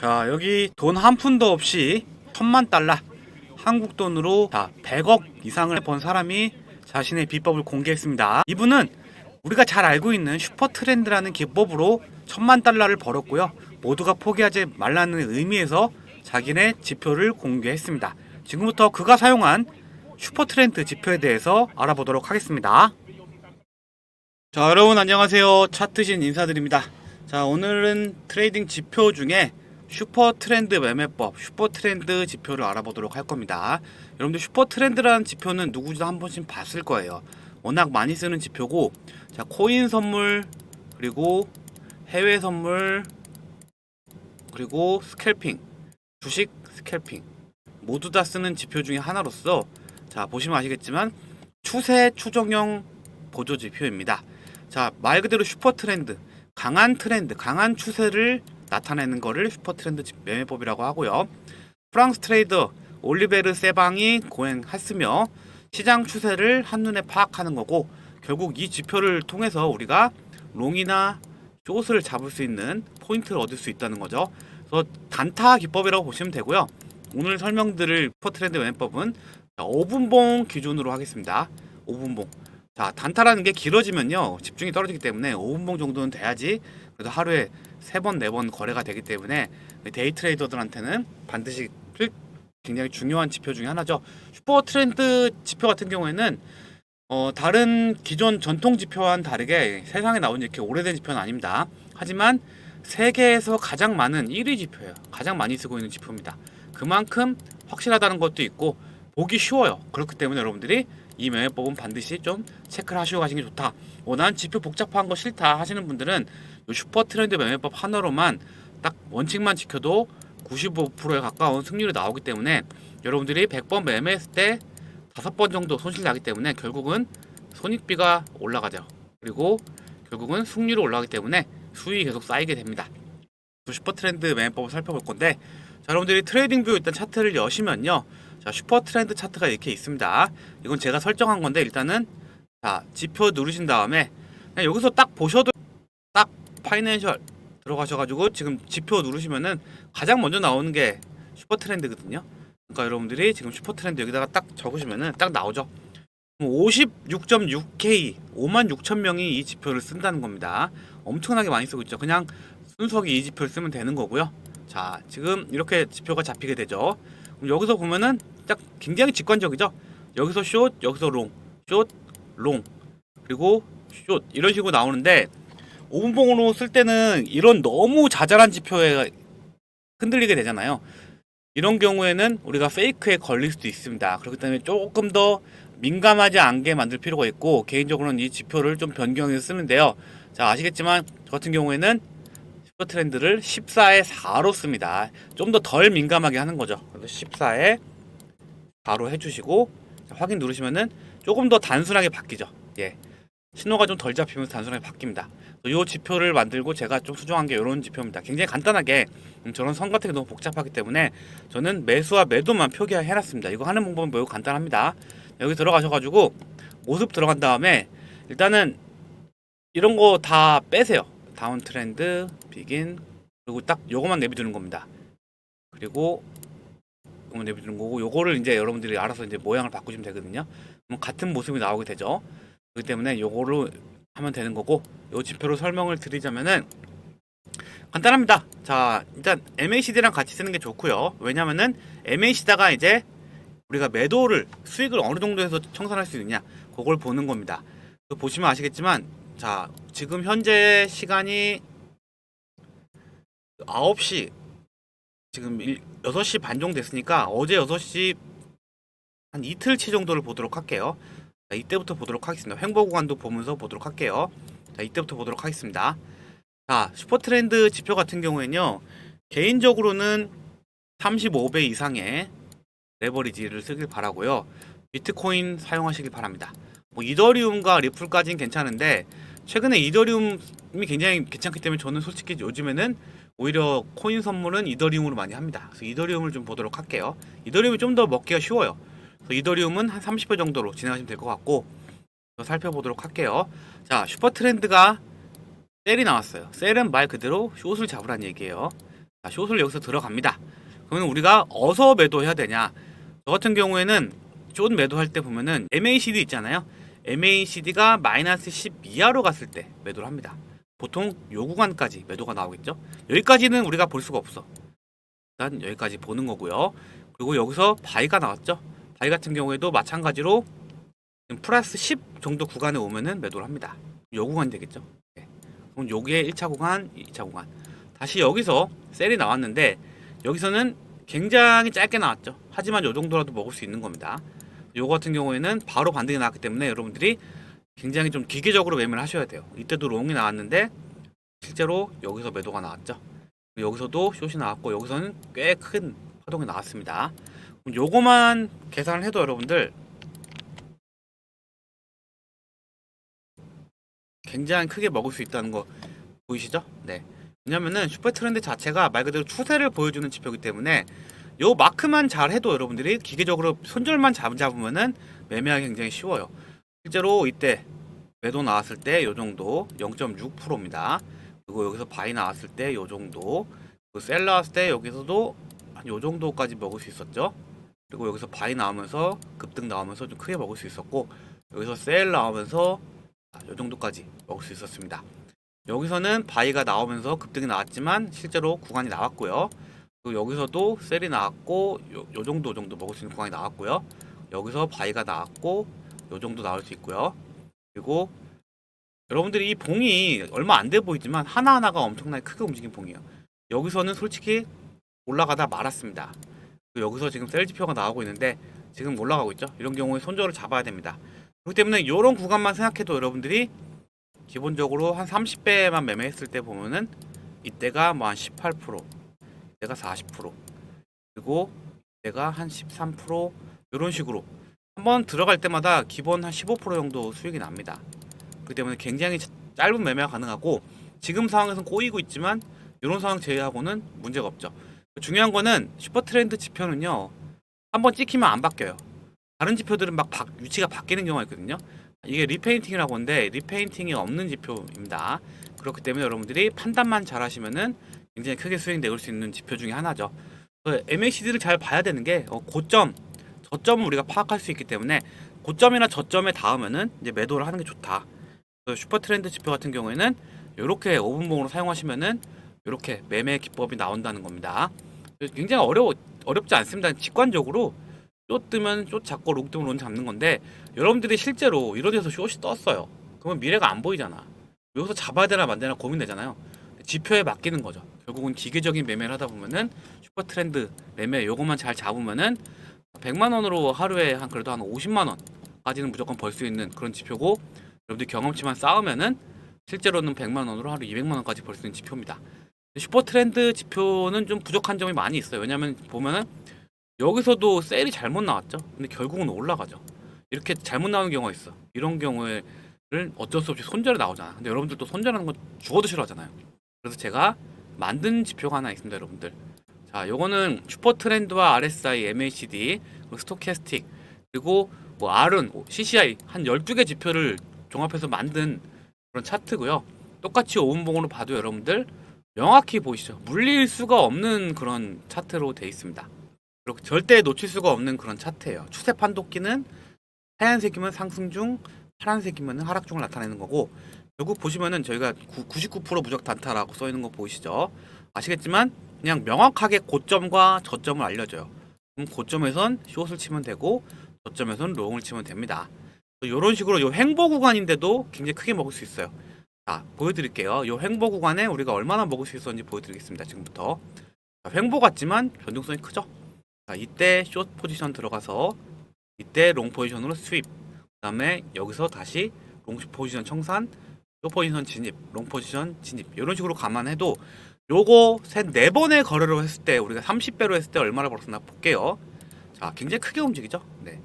자 여기 돈 한 푼도 없이 천만 달러 한국 돈으로 자 100억 이상을 번 사람이 자신의 비법을 공개했습니다. 이분은 우리가 잘 알고 있는 슈퍼 트렌드라는 기법으로 천만 달러를 벌었고요. 모두가 포기하지 말라는 의미에서 자기네 지표를 공개했습니다. 지금부터 그가 사용한 슈퍼 트렌드 지표에 대해서 알아보도록 하겠습니다. 자 여러분 안녕하세요 차트신 인사드립니다 자 오늘은 트레이딩 지표 중에 슈퍼 트렌드 매매법 슈퍼 트렌드 지표를 알아보도록 할 겁니다. 여러분들 슈퍼 트렌드라는 지표는 누구도 한 번씩 봤을 거예요. 워낙 많이 쓰는 지표고 자 코인 선물 그리고 해외 선물 그리고 스캘핑 주식 스캘핑. 모두 다 쓰는 지표 중에 하나로서 자 보시면 아시겠지만 추세 추정형 보조 지표입니다. 자, 말 그대로 슈퍼 트렌드, 강한 트렌드, 강한 추세를 나타내는 거를 슈퍼 트렌드 지- 매매법이라고 하고요. 프랑스 트레이더 올리베르 세방이 고행했으며 시장 추세를 한눈에 파악하는 거고 결국 이 지표를 통해서 우리가 롱이나 숏을 잡을 수 있는 포인트를 얻을 수 있다는 거죠. 그래서 단타 기법이라고 보시면 되고요. 오늘 설명드릴 슈퍼 트렌드 매매법은 5분봉 기준으로 하겠습니다. 5분봉. 자, 단타라는 게 길어지면요. 집중이 떨어지기 때문에 5분봉 정도는 돼야지 그래도 하루에 3번, 4번 거래가 되기 때문에 데이 트레이더들한테는 반드시 필- 굉장히 중요한 지표 중에 하나죠. 슈퍼 트렌드 지표 같은 경우에는 어, 다른 기존 전통 지표와는 다르게 세상에 나온 이렇게 오래된 지표는 아닙니다. 하지만 세계에서 가장 많은 1위 지표예요. 가장 많이 쓰고 있는 지표입니다. 그만큼 확실하다는 것도 있고 보기 쉬워요. 그렇기 때문에 여러분들이 이 매매법은 반드시 좀 체크를 하시고 가시는 게 좋다. 어, 난 지표 복잡한 거 싫다 하시는 분들은 이 슈퍼 트렌드 매매법 하나로만 딱 원칙만 지켜도 95%에 가까운 승률이 나오기 때문에 여러분들이 100번 매매했을 때 5번 정도 손실 나기 때문에 결국은 손익비가 올라가죠. 그리고 결국은 승률이 올라가기 때문에 수익이 계속 쌓이게 됩니다. 그 슈퍼 트렌드 매매법을 살펴볼 건데 자, 여러분들이 트레이딩 뷰 일단 차트를 여시면요. 자, 슈퍼 트렌드 차트가 이렇게 있습니다. 이건 제가 설정한 건데 일단은 자, 지표 누르신 다음에 여기서 딱 보셔도 딱 파이낸셜 들어가셔 가지고 지금 지표 누르시면은 가장 먼저 나오는 게 슈퍼 트렌드거든요. 그러니까 여러분들이 지금 슈퍼 트렌드 여기다가 딱 적으시면은 딱 나오죠. 56.6K 5만 6천 명이 이 지표를 쓴다는 겁니다. 엄청나게 많이 쓰고 있죠. 그냥 순수하게 이 지표를 쓰면 되는 거고요. 자, 지금 이렇게 지표가 잡히게 되죠. 그럼 여기서 보면은 딱 굉장히 직관적이죠. 여기서 숏, 여기서 롱, 숏, 롱, 그리고 숏 이런 식으로 나오는데 5분봉으로 쓸 때는 이런 너무 자잘한 지표에 흔들리게 되잖아요. 이런 경우에는 우리가 페이크에 걸릴 수도 있습니다. 그렇기 때문에 조금 더 민감하지 않게 만들 필요가 있고 개인적으로는 이 지표를 좀 변경해서 쓰는데요. 자 아시겠지만 저 같은 경우에는 슈퍼 트렌드를 14에 4로 씁니다. 좀 더 덜 민감하게 하는 거죠. 그래서 14에 4로 해주시고 자, 확인 누르시면은 조금 더 단순하게 바뀌죠. 예. 신호가 좀 덜 잡히면서 단순하게 바뀝니다. 이 지표를 만들고 제가 좀 수정한 게 이런 지표입니다. 굉장히 간단하게 음, 저런 선 같은 게 너무 복잡하기 때문에 저는 매수와 매도만 표기해놨습니다. 이거 하는 방법은 매우 간단합니다. 여기 들어가셔가지고 모습 들어간 다음에 일단은 이런 거 다 빼세요. 다운 트렌드, 비긴 그리고 딱 요거만 내비두는 겁니다. 그리고 요거 내비두는 거고 요거를 이제 여러분들이 알아서 이제 모양을 바꾸시면 되거든요. 같은 모습이 나오게 되죠. 그렇기 때문에 요거로 하면 되는 거고 요 지표로 설명을 드리자면은 간단합니다. 자, 일단 MACD랑 같이 쓰는 게 좋고요. 왜냐면은 MACD가 이제 우리가 매도를 수익을 어느 정도에서 청산할 수 있느냐 그걸 보는 겁니다. 그 보시면 아시겠지만 자, 지금 현재 시간이 9시 지금 1, 6시 반 정도 됐으니까 어제 6시 한 이틀치 정도를 보도록 할게요. 자, 이때부터 보도록 하겠습니다. 횡보 구간도 보면서 보도록 할게요. 자, 이때부터 보도록 하겠습니다. 자, 슈퍼 트렌드 지표 같은 경우에는요. 개인적으로는 35배 이상의 레버리지를 쓰길 바라고요. 비트코인 사용하시길 바랍니다. 뭐 이더리움과 리플까지는 괜찮은데 최근에 이더리움이 굉장히 괜찮기 때문에 저는 솔직히 요즘에는 오히려 코인 선물은 이더리움으로 많이 합니다. 그래서 이더리움을 좀 보도록 할게요. 이더리움이 좀 더 먹기가 쉬워요. 이더리움은 한 30배 정도로 진행하시면 될 것 같고 더 살펴보도록 할게요. 자, 슈퍼 트렌드가 셀이 나왔어요. 셀은 말 그대로 숏을 잡으란 얘기예요. 자, 숏을 여기서 들어갑니다. 그러면 우리가 어서 매도해야 되냐? 저 같은 경우에는 숏 매도할 때 보면은 MACD 있잖아요. MACD가 마이너스 10 이하로 갔을 때 매도를 합니다. 보통 요 구간까지 매도가 나오겠죠. 여기까지는 우리가 볼 수가 없어. 일단 여기까지 보는 거고요. 그리고 여기서 바이가 나왔죠. 바이 같은 경우에도 마찬가지로 플러스 10 정도 구간에 오면은 매도를 합니다. 요 구간이 되겠죠. 네. 그럼 여기에 1차 구간, 2차 구간. 다시 여기서 셀이 나왔는데 여기서는 굉장히 짧게 나왔죠. 하지만 요 정도라도 먹을 수 있는 겁니다. 요 같은 경우에는 바로 반등이 나왔기 때문에 여러분들이 굉장히 좀 기계적으로 매매를 하셔야 돼요. 이때도 롱이 나왔는데 실제로 여기서 매도가 나왔죠. 여기서도 숏이 나왔고 여기서는 꽤 큰 파동이 나왔습니다. 요거만 계산을 해도 여러분들 굉장히 크게 먹을 수 있다는 거 보이시죠? 네. 왜냐면은 슈퍼 트렌드 자체가 말 그대로 추세를 보여주는 지표이기 때문에 요 마크만 잘 해도 여러분들이 기계적으로 손절만 잡, 잡으면은 매매하기 굉장히 쉬워요. 실제로 이때 매도 나왔을 때 요 정도 0.6%입니다. 그리고 여기서 바이 나왔을 때 요 정도 셀 나왔을 때 여기서도 한 요 정도까지 먹을 수 있었죠. 그리고 여기서 바이 나오면서 급등 나오면서 좀 크게 먹을 수 있었고 여기서 셀 나오면서 아, 요 정도까지 먹을 수 있었습니다. 여기서는 바이가 나오면서 급등이 나왔지만 실제로 구간이 나왔고요. 그리고 여기서도 셀이 나왔고 요, 요 정도 정도 먹을 수 있는 구간이 나왔고요. 여기서 바이가 나왔고 요 정도 나올 수 있고요. 그리고 여러분들이 이 봉이 얼마 안 돼 보이지만 하나하나가 엄청나게 크게 움직인 봉이에요. 여기서는 솔직히 올라가다 말았습니다. 그리고 여기서 지금 셀 지표가 나오고 있는데 지금 올라가고 있죠. 이런 경우에 손절을 잡아야 됩니다. 그렇기 때문에 이런 구간만 생각해도 여러분들이 기본적으로 한 30배만 매매했을 때 보면은 이때가 뭐 한 18%, 이때가 40%, 그리고 이때가 한 13% 이런 식으로 한번 들어갈 때마다 기본 한 15% 정도 수익이 납니다. 그렇기 때문에 굉장히 짧은 매매가 가능하고 지금 상황에서는 꼬이고 있지만 이런 상황 제외하고는 문제가 없죠. 중요한 거는 슈퍼 트렌드 지표는요. 한번 찍히면 안 바뀌어요. 다른 지표들은 막 바- 위치가 바뀌는 경우가 있거든요. 이게 리페인팅이라고 하는데 리페인팅이 없는 지표입니다. 그렇기 때문에 여러분들이 판단만 잘 하시면은 굉장히 크게 수익 내올 수 있는 지표 중에 하나죠. MACD를 잘 봐야 되는 게 어, 고점, 저점을 우리가 파악할 수 있기 때문에 고점이나 저점에 닿으면은 이제 매도를 하는 게 좋다. 그래서 슈퍼 트렌드 지표 같은 경우에는 이렇게 5분봉으로 사용하시면은 이렇게 매매 기법이 나온다는 겁니다. 굉장히 어려워 어렵지 않습니다. 직관적으로 숏 뜨면 숏 잡고 롱 뜨면 롱 잡는 건데 여러분들이 실제로 이런 데서 숏이 떴어요. 그러면 미래가 안 보이잖아. 여기서 잡아야 되나 만 되나 고민되잖아요. 지표에 맡기는 거죠. 결국은 기계적인 매매를 하다 보면은 슈퍼 트렌드 매매 요것만 잘 잡으면은 100만 원으로 하루에 한 그래도 한 50만 원까지는 무조건 벌 수 있는 그런 지표고 여러분들 경험치만 쌓으면은 실제로는 100만 원으로 하루 200만 원까지 벌 수 있는 지표입니다. 슈퍼 트렌드 지표는 좀 부족한 점이 많이 있어요. 왜냐하면 보면은 여기서도 셀이 잘못 나왔죠. 근데 결국은 올라가죠. 이렇게 잘못 나오는 경우가 있어. 이런 경우에는 어쩔 수 없이 손절이 나오잖아. 근데 여러분들도 손절하는 거 죽어도 싫어하잖아요. 그래서 제가 만든 지표가 하나 있습니다, 여러분들. 자, 요거는 슈퍼 트렌드와 RSI, MACD, 스토캐스틱, 그리고 뭐 R은 CCI 한 12개 지표를 종합해서 만든 그런 차트고요. 똑같이 5분봉으로 봐도 여러분들 명확히 보이시죠? 물릴 수가 없는 그런 차트로 돼 있습니다. 그리고 절대 놓칠 수가 없는 그런 차트예요. 추세 판독기는 하얀색이면 상승 중, 파란색이면 하락 중을 나타내는 거고 결국 보시면은 저희가 99% 무적 단타라고 써 있는 거 보이시죠? 아시겠지만 그냥 명확하게 고점과 저점을 알려줘요. 그럼 고점에선 숏을 치면 되고 저점에선 롱을 치면 됩니다. 이런 식으로 이 횡보 구간인데도 굉장히 크게 먹을 수 있어요. 자, 보여드릴게요. 이 횡보 구간에 우리가 얼마나 먹을 수 있었는지 보여드리겠습니다. 지금부터. 자, 횡보 같지만 변동성이 크죠? 자, 이때 숏 포지션 들어가서 이때 롱 포지션으로 스윕. 그 다음에 여기서 다시 롱 포지션 청산, 숏 포지션 진입, 롱 포지션 진입. 이런 식으로 감안해도 요거 셋네 번의 거래로 했을 때 우리가 30배로 했을 때 얼마나 벌었나 볼게요. 자, 굉장히 크게 움직이죠? 네.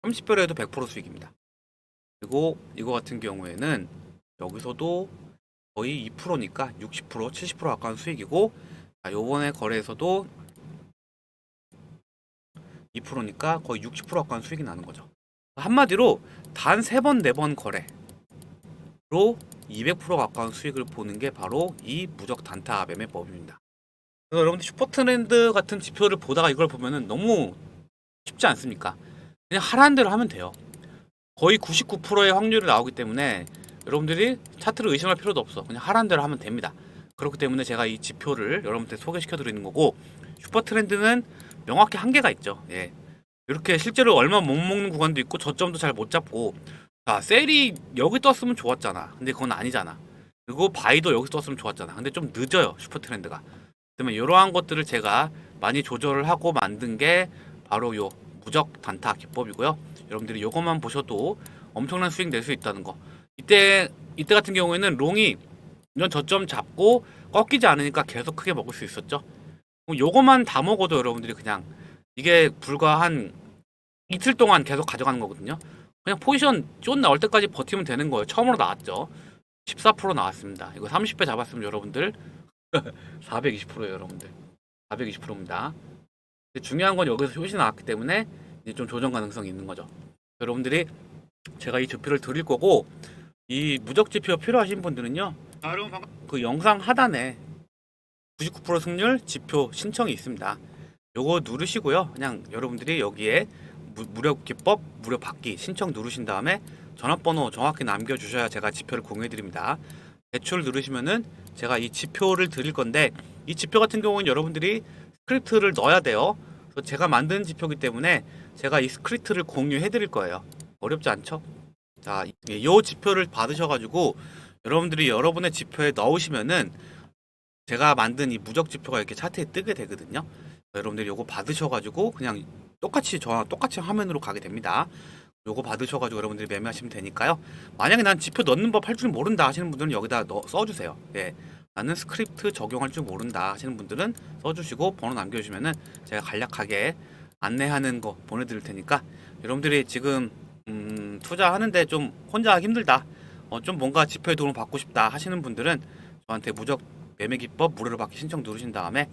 30배로 해도 100% 수익입니다. 그리고 이거 같은 경우에는 여기서도 거의 2%니까 60% 70% 가까운 수익이고 자, 요번에 거래에서도 2%니까 거의 60% 가까운 수익이 나는 거죠. 한마디로 단 3번, 4번 거래로 200% 가까운 수익을 보는 게 바로 이 무적 단타 매매 법입니다. 그래서 여러분들 슈퍼트렌드 같은 지표를 보다가 이걸 보면은 너무 쉽지 않습니까? 그냥 하라는 대로 하면 돼요. 거의 99%의 확률이 나오기 때문에 여러분들이 차트를 의심할 필요도 없어. 그냥 하라는 대로 하면 됩니다. 그렇기 때문에 제가 이 지표를 여러분한테 소개시켜 드리는 거고 슈퍼 트렌드는 명확히 한계가 있죠. 예. 이렇게 실제로 얼마 못 먹는 구간도 있고 저점도 잘 못 잡고 자 셀이 여기 떴으면 좋았잖아. 근데 그건 아니잖아. 그리고 바이도 여기 떴으면 좋았잖아. 근데 좀 늦어요 슈퍼 트렌드가. 그러면 이러한 것들을 제가 많이 조절을 하고 만든 게 바로 요 무적 단타 기법이고요. 여러분들이 요것만 보셔도 엄청난 수익 낼 수 있다는 거. 이때 이때 같은 경우에는 롱이 이런 저점 잡고 꺾이지 않으니까 계속 크게 먹을 수 있었죠. 그럼 요것만 다 먹어도 여러분들이 그냥 이게 불과 한 이틀 동안 계속 가져가는 거거든요. 그냥 포지션 쫀 나올 때까지 버티면 되는 거예요. 처음으로 나왔죠. 14% 나왔습니다. 이거 30배 잡았으면 여러분들 420%예요, 여러분들. 420%입니다. 중요한 건 여기서 효시 나왔기 때문에 이제 좀 조정 가능성이 있는 거죠. 여러분들이 제가 이 지표를 드릴 거고 이 무적 지표 필요하신 분들은요. 그 영상 하단에 99% 승률 지표 신청이 있습니다. 요거 누르시고요. 그냥 여러분들이 여기에 무, 무료 기법 무료 받기 신청 누르신 다음에 전화번호 정확히 남겨주셔야 제가 지표를 공유해 드립니다. 대출 누르시면은 제가 이 지표를 드릴 건데 이 지표 같은 경우는 여러분들이 스크립트를 넣어야 돼요. 그래서 제가 만든 지표이기 때문에 제가 이 스크립트를 공유해 드릴 거예요. 어렵지 않죠? 자, 이- 이 지표를 받으셔가지고 여러분들이 여러분의 지표에 넣으시면은 제가 만든 이 무적 지표가 이렇게 차트에 뜨게 되거든요. 여러분들이 요거 받으셔가지고 그냥 똑같이 저랑 똑같이 화면으로 가게 됩니다. 요거 받으셔가지고 여러분들이 매매하시면 되니까요. 만약에 난 지표 넣는 법 할 줄 모른다 하시는 분들은 여기다 넣, 써주세요. 예. 나는 스크립트 적용할 줄 모른다 하시는 분들은 써주시고 번호 남겨주시면은 제가 간략하게 안내하는 거 보내드릴 테니까 여러분들이 지금 음, 투자하는데 좀 혼자 하기 힘들다. 어, 좀 뭔가 지표에 도움을 받고 싶다 하시는 분들은 저한테 무적 매매 기법 무료로 받기 신청 누르신 다음에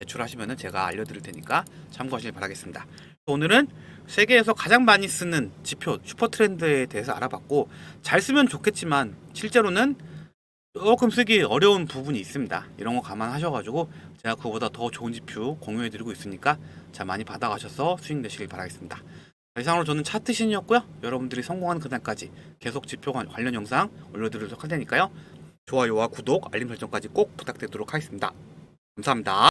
제출하시면은 제가 알려드릴 테니까 참고하시길 바라겠습니다. 오늘은 세계에서 가장 많이 쓰는 지표 슈퍼 트렌드에 대해서 알아봤고 잘 쓰면 좋겠지만 실제로는 조금 쓰기 어려운 부분이 있습니다. 이런 거 감안하셔가지고 제가 그보다 더 좋은 지표 공유해드리고 있으니까 자 많이 받아가셔서 수익 내시길 바라겠습니다. 자, 이상으로 저는 차트 신이었고요. 여러분들이 성공하는 그날까지 계속 지표 관- 관련 영상 올려드리도록 할 테니까요. 좋아요와 구독, 알림 설정까지 꼭 부탁드리도록 하겠습니다. 감사합니다.